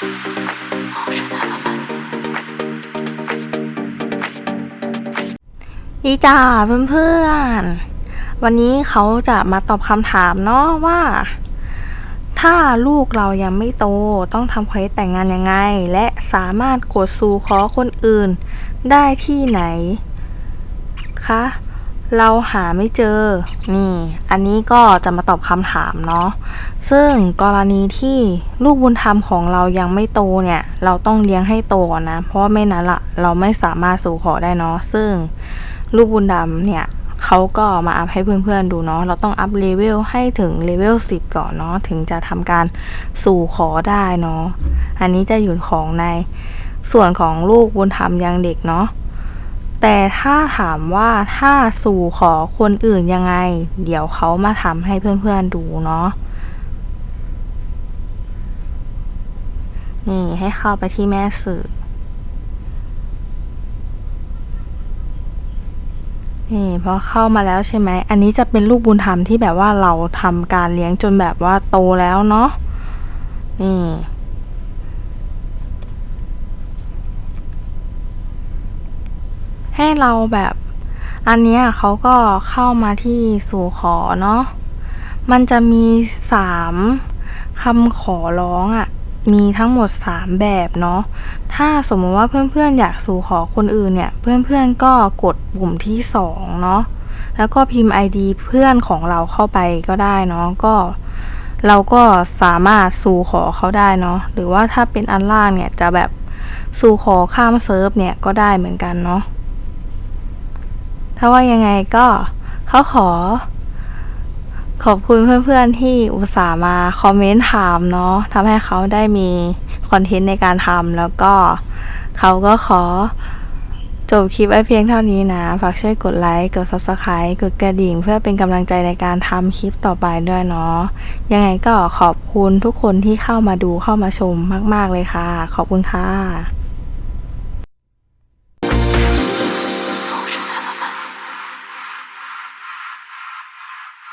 ดีจ้าเพื่อนๆ วันนี้เขาจะมาตอบคำถามเนาะว่า ถ้าลูกเรายังไม่โตต้องทำเควสแต่งงานยังไง และสามารถกดสู่ขอคนอื่นได้ที่ไหนคะ เราหาไม่เจอ นี่ อันนี้ก็จะมาตอบคำถามเนาะ ซึ่งกรณีที่ลูกบุญธรรมของเรายังไม่โตเนี่ย เราต้องเลี้ยงให้โตก่อนนะ เพราะไม่นั้นละเราไม่สามารถสู่ขอได้เนาะ ซึ่งลูกบุญธรรมเนี่ยเขาก็มาอัพให้เพื่อนๆดูเนาะ เราต้องอัพเลเวลให้ถึงเลเวล10 ก่อนเนาะ ถึงจะทำการสู่ขอได้เนาะ อันนี้จะอยู่ของในส่วนของลูกบุญธรรมยังเด็กเนาะ แต่ถ้าถามว่าถ้าสู่ขอคนอื่นยังไง เดี๋ยวเขามาทำให้เพื่อนๆดูเนาะนี่ให้เข้าไปที่แม่สื่อ นี่พอเข้ามาแล้วใช่ไหม อันนี้จะเป็นลูกบุญธรรมที่แบบว่าเราทำการเลี้ยงจนแบบว่าโตแล้วเนาะนี่ ให้เราแบบ อันเนี้ยเขาก็เข้ามาที่สู่ขอเนาะมันจะมีสามคำขอร้องอะ่ะมีทั้งหมดสามแบบเนาะ ถ้าสมมติว่าเพื่อนๆ อยากสู่ขอคนอื่นเนี่ย เพื่อนๆ ก็กดปุ่มที่สองเนาะ แล้วก็พิมพ์ ID เพื่อนของเราเข้าไปก็ได้เนาะ ก็เราก็สามารถสู่ขอเขาได้เนาะ หรือว่าถ้าเป็นอันล่างเนี่ยจะแบบสู่ขอข้ามเซิร์ฟเนี่ยก็ได้เหมือนกันเนาะ ถ้าว่ายังไงก็เขาขอ ขอบคุณเพื่อนๆที่อุตส่าห์มาคอมเมนต์ถามเนาะทำให้เขาได้มีคอนเทนต์ในการทำแล้วก็เขาก็ขอจบคลิปไว้เพียงเท่านี้นะ ฝากช่วยกดไลค์ กด Subscribe กดกระดิ่ง เพื่อเป็นกำลังใจในการทำคลิปต่อไปด้วยเนาะ ยังไงก็ขอบคุณทุกคนที่เข้ามาดูเข้ามาชมมาก ๆ เลยค่ะ ขอบคุณค่ะ